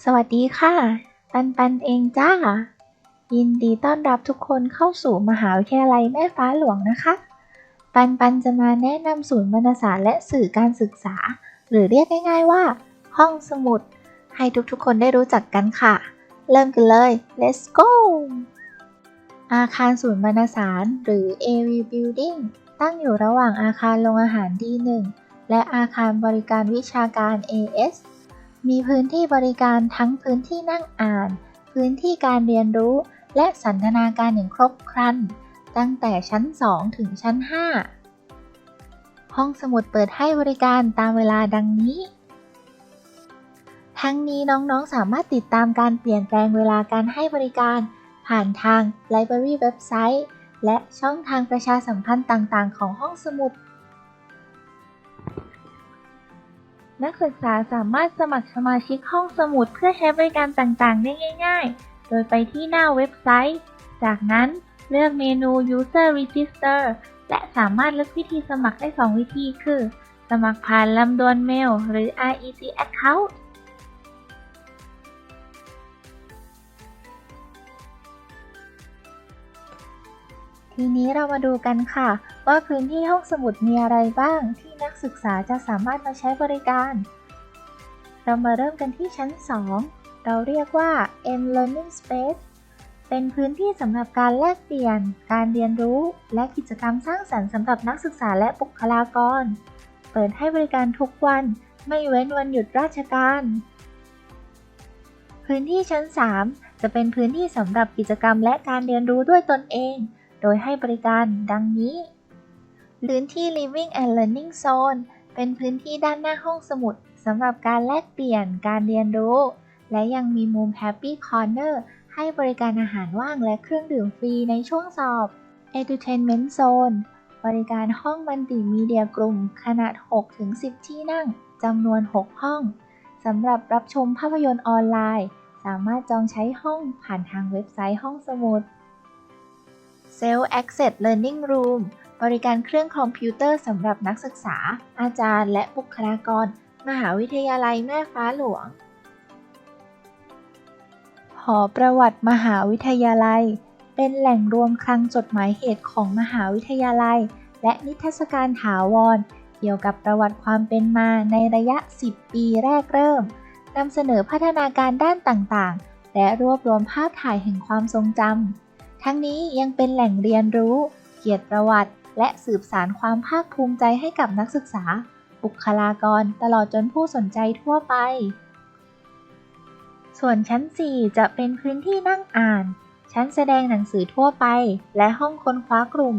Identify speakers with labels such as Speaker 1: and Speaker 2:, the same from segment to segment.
Speaker 1: สวัสดีค่ะ ปันปันเองจ้า ยินดีต้อนรับทุกคนเข้าสู่มหาวิทยาลัยแม่ฟ้าหลวงนะคะ ปันปันจะมาแนะนำศูนย์บรรณศาสตร์และสื่อการศึกษา หรือเรียกง่ายๆว่า ห้องสมุด ให้ทุกๆคนได้รู้จักกันค่ะ เริ่มกันเลย let's go อาคารศูนย์บรรณสารหรือ AV Building ตั้งอยู่ระหว่างอาคารโรงอาหาร D1 และอาคารบริการวิชาการ AS มีพื้นที่บริการทั้งพื้นที่นั่งอ่าน พื้นที่การเรียนรู้ และสันทนาการอย่างครบครัน ตั้งแต่ชั้น 2 ถึงชั้น 5 ห้องสมุดเปิดให้บริการตามเวลาดังนี้ ทั้งนี้น้องๆ สามารถติดตามการเปลี่ยนแปลงเวลาการให้บริการ ผ่านทาง Library เว็บไซต์ และช่องทางประชาสัมพันธ์ต่างๆ ของห้องสมุด นักศึกษาสามารถสมัครสมาชิกห้องสมุดเพื่อใช้บริการต่างๆ ได้ง่าย ๆ โดยไปที่หน้าเว็บไซต์ จากนั้นเลือกเมนู User Register และสามารถเลือกวิธีสมัครได้ 2 วิธีคือ สมัครผ่านลำดวนเมล หรือ REC Account ทีนี้เรามาดูกันค่ะ ว่าพื้นที่ห้องสมุดมีอะไรบ้างที่นักศึกษาจะสามารถมาใช้บริการ เรามาเริ่มกันที่ชั้น 2 เราเรียกว่า M Learning Space เป็นพื้นที่สำหรับการแลกเปลี่ยน การเรียนรู้ และกิจกรรมสร้างสรรค์สำหรับนักศึกษาและบุคลากร เปิดให้บริการทุกวัน ไม่เว้นวันหยุดราชการ พื้นที่ชั้น 3 จะเป็นพื้นที่สำหรับกิจกรรมและการเรียนรู้ด้วยตนเอง โดยให้บริการดังนี้ พื้นที่ Living and Learning Zone เป็นพื้นที่ด้านหน้าห้องสมุดสำหรับการแลกเปลี่ยนการเรียนรู้ และยังมีมุม Happy Corner ให้บริการอาหารว่างและเครื่องดื่มฟรีในช่วงสอบ Edutainment Zone บริการห้องมัลติมีเดียกลุ่มขนาด 6-10 ที่นั่งจำนวน 6 ห้องสำหรับรับชมภาพยนตร์ออนไลน์ สามารถจองใช้ห้องผ่านทางเว็บไซต์ห้องสมุด Self Access Learning Room บริการเครื่องคอมพิวเตอร์สำหรับนักศึกษา อาจารย์และบุคลากร มหาวิทยาลัยแม่ฟ้าหลวง หอประวัติมหาวิทยาลัย เป็นแหล่งรวมคลังจดหมายเหตุของมหาวิทยาลัย และนิทรรศการถาวร เกี่ยวกับประวัติความเป็นมาในระยะ 10 ปีแรกเริ่มนำเสนอพัฒนาการด้านต่างๆ และรวบรวมภาพถ่ายแห่งความทรงจำ ทั้งนี้ยังเป็นแหล่งเรียนรู้ เกียรติประวัติ และสืบสารความภาคภูมิใจให้กับนักศึกษา บุคลากรตลอดจนผู้สนใจทั่วไป ส่วนชั้น 4 จะเป็นพื้นที่นั่งอ่าน ชั้นแสดงหนังสือทั่วไป และห้องค้นคว้ากลุ่ม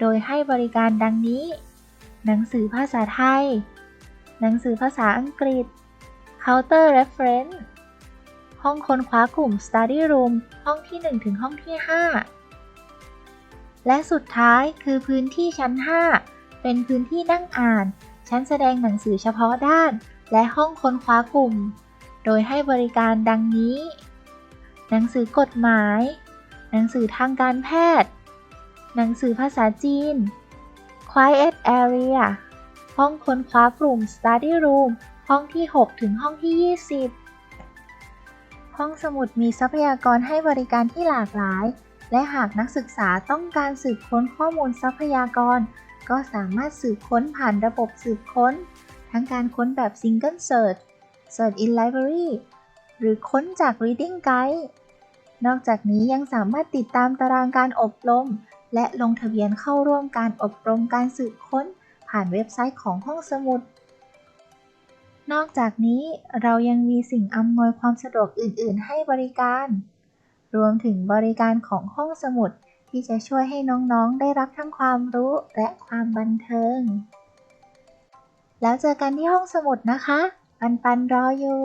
Speaker 1: โดยให้บริการดังนี้ หนังสือภาษาไทย หนังสือภาษาอังกฤษ Counter Reference ห้องค้นคว้ากลุ่ม Study Room ห้องที่ 1 ถึงห้องที่ 5 และสุดท้ายคือพื้นที่ชั้น 5 เป็นพื้นที่นั่งอ่าน ชั้นแสดงหนังสือเฉพาะด้าน และห้องค้นคว้ากลุ่ม โดยให้บริการดังนี้ หนังสือกฎหมาย หนังสือทางการแพทย์ หนังสือภาษาจีน Quiet Area ห้องค้นคว้ากลุ่ม Study Room ห้องที่ 6 ถึงห้องที่ 20 ห้องสมุดมีทรัพยากรให้บริการที่หลากหลาย และหากนักศึกษาต้องการสืบค้นข้อมูลทรัพยากร ก็สามารถสืบค้นผ่านระบบสืบค้น ทั้งการค้นแบบ Single Search Search in Library หรือค้นจาก Reading Guide นอกจากนี้ยังสามารถติดตามตารางการอบรม และลงทะเบียนเข้าร่วมการอบรมการสืบค้น ผ่านเว็บไซต์ของห้องสมุด นอกจากนี้เรายังมีสิ่งอำนวยความสะดวกอื่น ๆ ให้บริการ รวมถึงบริการของห้องสมุดที่จะช่วยให้น้องๆ ได้รับทั้งความรู้และความบันเทิง แล้วเจอกันที่ห้องสมุดนะคะ ปันปันรออยู่